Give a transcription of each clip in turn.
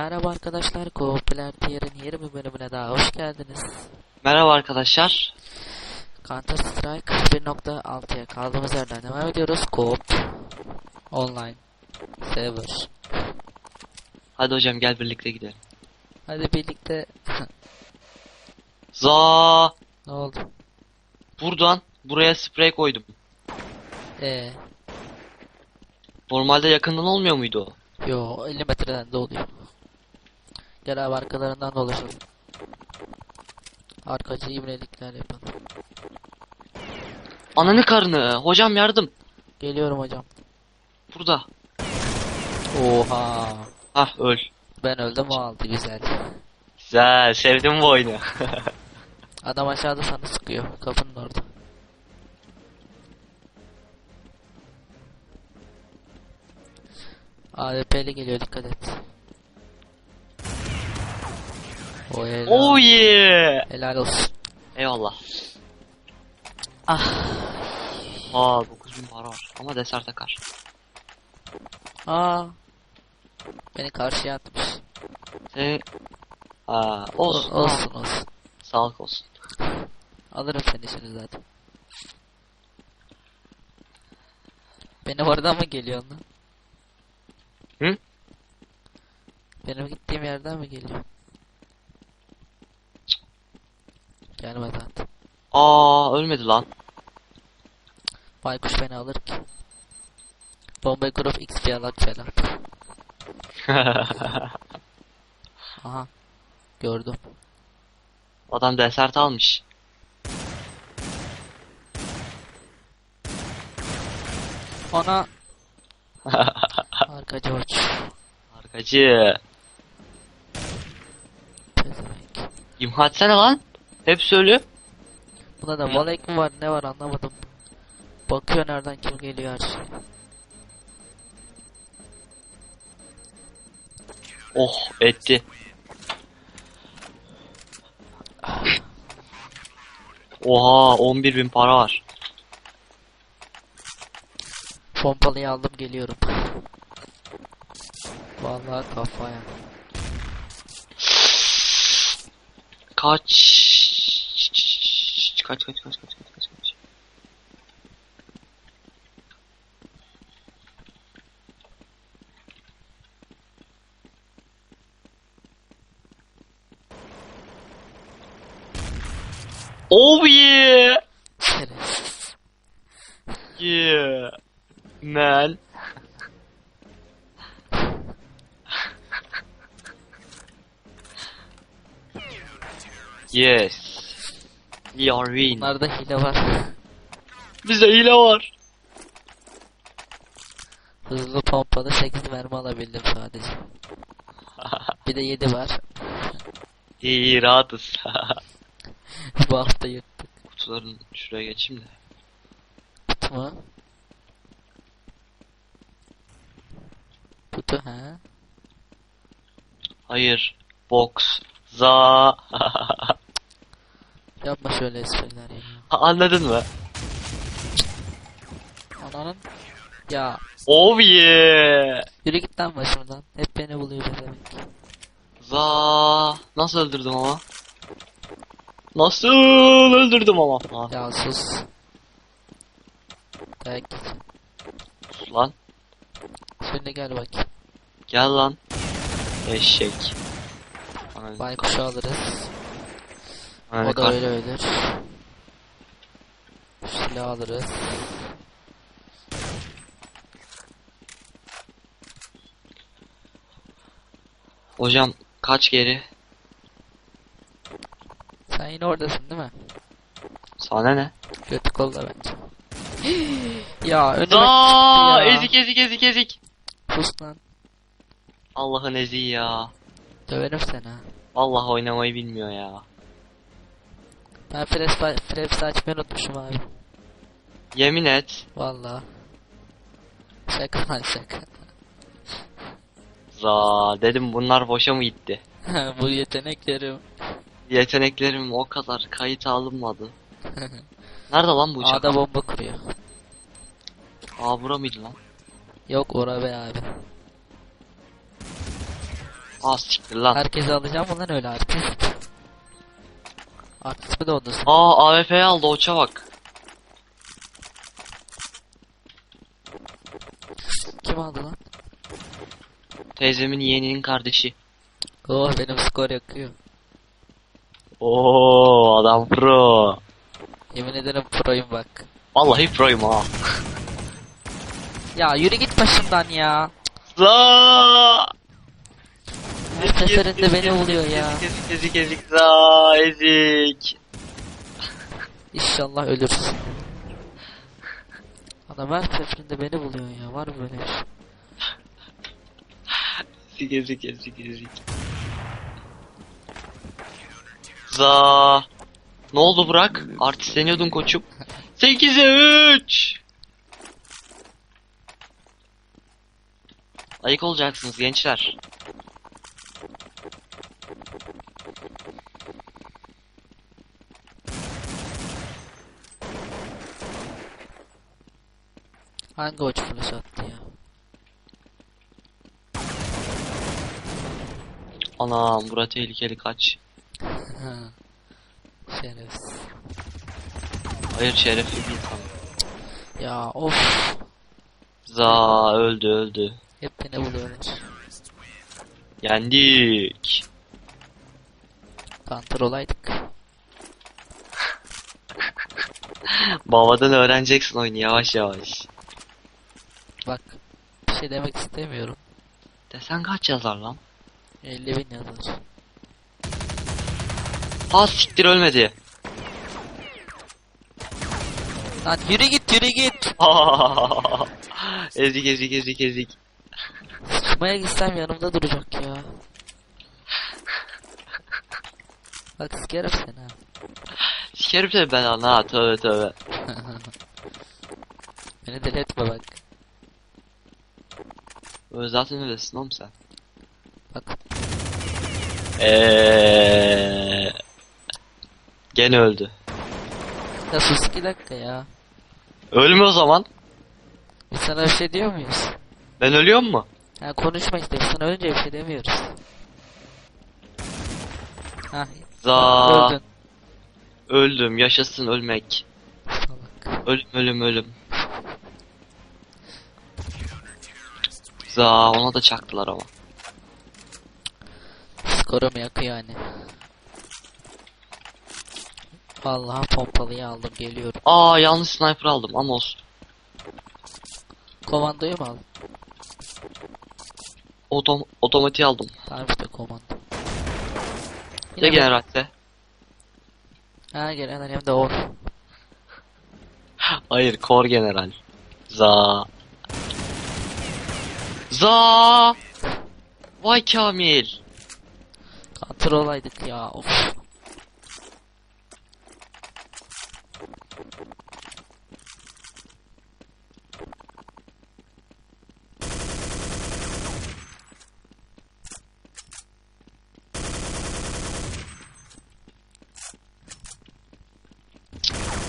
Merhaba arkadaşlar, Popüler Tier'in 20 bölümüne daha hoş geldiniz. Merhaba arkadaşlar. Counter Strike 1.6'ya kaldığımız yerden devam ediyoruz. Coop Online Server. Hadi hocam gel birlikte gidelim. Hadi birlikte Za ne oldu? buradan buraya sprey koydum. Ee, Normalde yakından olmuyor muydu o? yo 50 metreden de oluyor. Gel abi arkalarından dolaşalım. Arkacı ibnelikler yapalım. Ananı karnı. Hocam yardım. Geliyorum hocam. Burada. Oha. Hah öl. Ben öldüm o aldı güzel. Güzel sevdim bu oyunu. Adam aşağıda sana sıkıyor. Kapının orada. AWP'li geliyor dikkat et. O helal. oh yeah. Helal olsun. Eyvallah. Ah. Aa 9000 para var. Ama deser takar. Aa. Beni karşıya atmış. Seni... Aa, olsun. O- olsun olsun. Sağlık olsun. Alırım seni şimdi zaten. Benim oradan mı geliyorsun lan? Hı? Benim gittiğim yerden mi geliyor? Gelme zaten. Aa ölmedi lan. Baykuş beni alır ki. Bomba kurup XP alak falan. Aha. Gördüm. Adam desert almış. Ona. Arkacı uç. Arkacı. Pezevenk. İmha etsene lan. Hep ölü. Buna da Hı. Valek mi var ne var anlamadım. Bakıyor nereden kim geliyor her şey. Oh etti. Oha 11 bin para var. Pompalıyı aldım geliyorum. Vallahi kafaya. Kaç. Kaç kaç kaç kaç kaç kaç kaç. Oh yeah! Yeah. Man. yes. We are win. Bunlarda hile var. Bizde hile var. Hızlı pompalı 8 mermi alabildim sadece. Bir de 7 var. İyi rahatız. Bu hafta yırttık. Kutuların şuraya geçeyim de. Kutu mu? Kutu ha? Hayır. Box. Za. Yapma şöyle espriler ya. Anladın mı? Ananın. Ya Oh yeah. yürü git lan başımdan. Hep beni buluyor demek. Za. Nasıl öldürdüm ama? Nasıl öldürdüm ama? Ha, Ya sus. Dayak git. sus lan. Şimdi gel bakayım. Gel lan. Eşek. Ananı- Baykuşu alırız. Ananı O da öyle ölür. Silah alırız. Hocam kaç geri? Sen yine oradasın değil mi? Sana ne? Götü kolla bence. ya önüme ya. Ezik ezik ezik ezik. Sus lan. Allah'ın eziği ya. Döverim seni ha. Allah oynamayı bilmiyor ya. Ben Fraps, Fraps açmayı unutmuşum abi. Yemin et. Valla. Şaka lan şaka. Za dedim bunlar boşa mı gitti? Bu yeteneklerim. Yeteneklerim o kadar kayıt alınmadı. Nerede lan bu uçak? A'da bomba kuruyor. Aa bura mıydı lan? Yok ora be abi. Aa siktir lan. Herkese alacağım lan öyle artist? Artist mi doğdun sen? Aa AWP'yi aldı oça bak. Kim aldı lan? Teyzemin yeğeninin kardeşi. Oh benim skor yakıyor. Oo adam pro. Yemin ederim proyum bak. Vallahi proyum ha. Ya yürü git başımdan ya. Za. Her seferinde beni buluyor ya. Ezik ezik ezik za ezik. İnşallah ölürsün. Adam her seferinde beni buluyor ya. Var mı böyle bir şey? Ezik ezik ezik ezik. Za. Ne oldu Burak? Artistleniyordun koçum. 8'e 3. Ayık olacaksınız gençler. Hangi uç flash attı ya? Anam bura tehlikeli kaç. Şerefsiz. Hayır şerefli bir insan. Ya of. Za öldü öldü. Hep beni buluyorlar. Yendik. Counter olaydık. Babadan öğreneceksin oyunu yavaş yavaş. Şey demek istemiyorum. Desen kaç yazar lan? 50 bin yazar. Ha siktir ölmedi. Lan yürü git yürü git. ezik ezik ezik ezik. Sıçmaya gitsem yanımda duracak ya. Bak sikerim seni ha. Sikerim seni ben lan ha tövbe tövbe. Beni deli etme bak. Zaten öylesin oğlum sen. Bak. Eee. Gene öldü. Ya sus iki dakika ya. Ölme o zaman. Biz sana bir şey diyor muyuz? Ben ölüyor mu? Ha konuşma işte biz sana önce bir şey demiyoruz. Ha Za. öldün. Öldüm. Yaşasın ölmek. Salak. Ölüm ölüm ölüm. Za ona da çaktılar ama. Skorumu yakıyor yani. Vallahi pompalıyı aldım geliyorum. Aa yanlış sniper aldım ama olsun. Komandoyu mu aldın? Otom otomatiği aldım. Tamam işte komando. Ya bu- generalte. Ha genel hem de or. Hayır kor general. Za. Za. Vay Kamil. Counter olaydık ya of.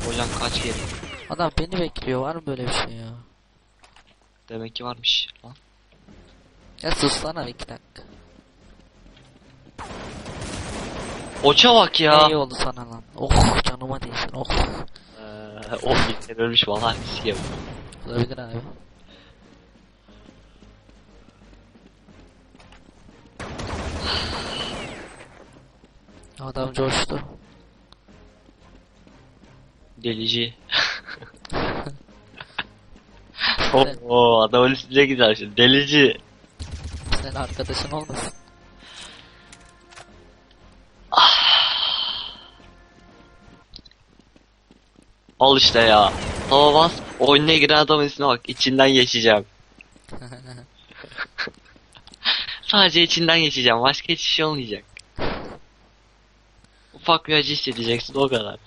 Hocam kaç geri. Adam beni bekliyor var mı böyle bir şey ya? Demek ki varmış. Lan. Ya sus lan iki dakika. Oça bak ya. İyi oldu sana lan. Oh canıma değsin oh. Eee, o bir kere ölmüş valla sikem. Olabilir abi. Adam coştu. Delici. Oo adamın üstüne gider şimdi. Delici. Senin arkadaşın olmasın. Al işte ya. Tava bas. Oyuna giren adamın ismine bak. İçinden geçeceğim. Sadece içinden geçeceğim. Başka hiçbir şey olmayacak. Ufak bir acı hissedeceksin o kadar.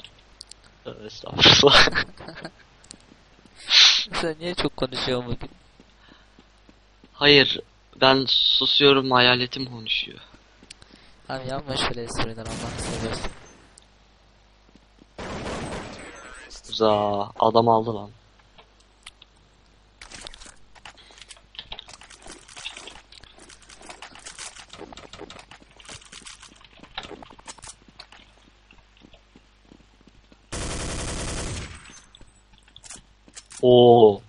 Estağfurullah. Sen niye çok konuşuyorsun bugün? Hayır. Ben susuyorum hayaletim konuşuyor. Abi yapma şöyle espriler Allah'ını seversen. Za adam aldı lan. Oo.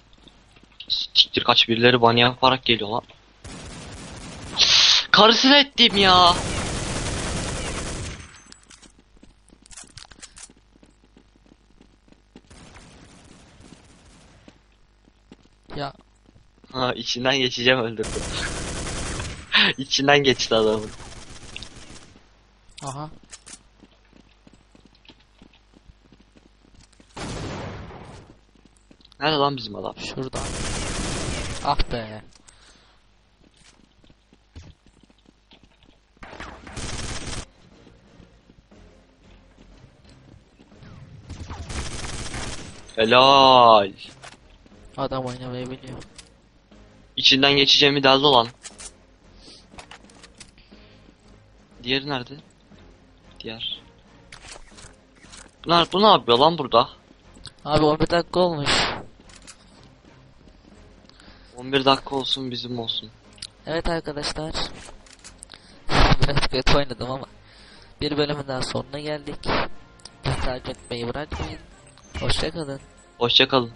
Siktir kaç birileri bana yaparak geliyor lan. Karısını ettim ya. Ya Ha içinden geçeceğim öldürdüm. içinden geçti adamın. aha. Nerede lan bizim adam? Şuradan. Ah be. Helal. Adam oynamayı biliyor. İçinden geçeceğimi deldi lan. Diğeri nerede? Diğer. Bunlar bu ne yapıyor lan burada? Abi 11 dakika olmuş. 11 dakika olsun bizim olsun. Evet arkadaşlar. Biraz kötü oynadım ama. Bir bölümün daha sonuna geldik. Bizi takip etmeyi bırakmayın. Hoşçakalın. Hoşçakalın.